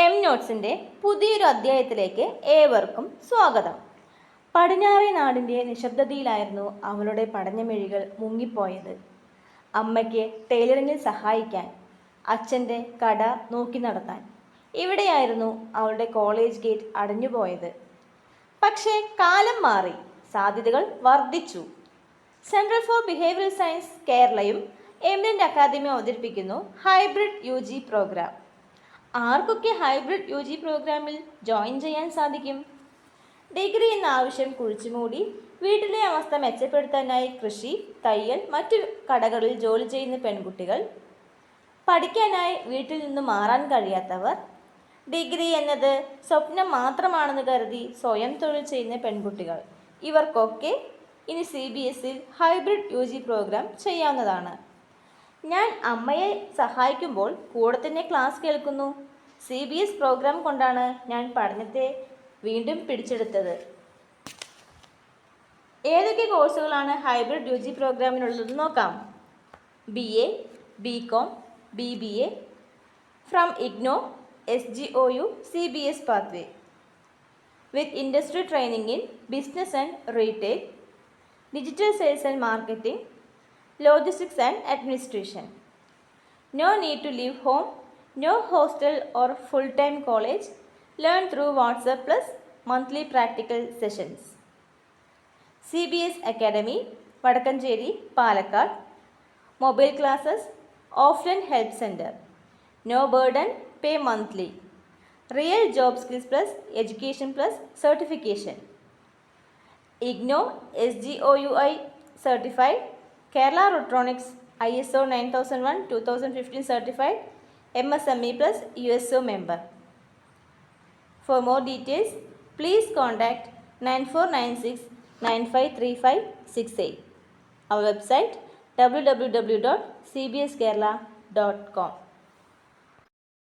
M നോട്ട്സിന്റെ പുതിയൊരു അധ്യായത്തിലേക്ക് ഏവർക്കും സ്വാഗതം. പടിഞ്ഞാറേ നാടിന്റെ നിശബ്ദതയിലായിരുന്നു അവളുടെ പടഞ്ഞമെഴികൾ മുങ്ങിപ്പോയത്. അമ്മയ്ക്ക് ടൈലറിങ്ങിൽ സഹായിക്കാൻ അച്ഛന്റെ കട നോക്കി നടത്താൻ ഇവിടെയായിരുന്നു അവളുടെ കോളേജ് ഗേറ്റ് അടഞ്ഞുപോയത്. പക്ഷേ കാലം മാറി സാധ്യതകൾ വർദ്ധിച്ചു. സെൻട്രൽ ഫോർ ബിഹേവിയറൽ സയൻസ് കേരളയും എമിനന്റ് അക്കാദമി അവതരിപ്പിക്കുന്നു ഹൈബ്രിഡ് യു പ്രോഗ്രാം. ആർക്കൊക്കെ ഹൈബ്രിഡ് യു ജി പ്രോഗ്രാമിൽ ജോയിൻ ചെയ്യാൻ സാധിക്കും? ഡിഗ്രി എന്ന ആവശ്യം കുഴിച്ചുമൂടി വീട്ടിലെ അവസ്ഥ മെച്ചപ്പെടുത്താനായി കൃഷി തയ്യൽ മറ്റു കടകളിൽ ജോലി ചെയ്യുന്ന പെൺകുട്ടികൾ പഠിക്കാനായി വീട്ടിൽ നിന്ന് മാറാൻ കഴിയാത്തവർ ഡിഗ്രി എന്നത് സ്വപ്നം മാത്രമാണെന്ന് കരുതി സ്വയം തൊഴിൽ ചെയ്യുന്ന പെൺകുട്ടികൾ. ഇവർക്കൊക്കെ ഇനി സി ബി എസ് എസിൽ ഹൈബ്രിഡ് യു ജി പ്രോഗ്രാം ചെയ്യാവുന്നതാണ്. ഞാൻ അമ്മയെ സഹായിക്കുമ്പോൾ കൂടെ തന്നെ ക്ലാസ് കേൾക്കുന്നു. സി ബി എസ് പ്രോഗ്രാം കൊണ്ടാണ് ഞാൻ പഠനത്തെ വീണ്ടും പിടിച്ചെടുത്തത്. ഏതൊക്കെ കോഴ്സുകളാണ് ഹൈബ്രിഡ് യു ജി പ്രോഗ്രാമിനുള്ളത് നോക്കാം. B A B com B B A from IGNOU S G O U C B S pathway with industry training in business and retail digital sales and marketing, logistics and administration. No need to leave home, no hostel or full time college. Learn through WhatsApp plus monthly practical sessions. CBS Academy, Vadakancheri, Palakkad. Mobile classes, offline help center. No burden, pay monthly. Real job skills plus education plus certification. IGNO SGOUI certified. Kerala Rotronics ISO 9001 2015 certified. MSME plus USO member. For more details, please contact 9496 953568. Our website www.cbskerala.com.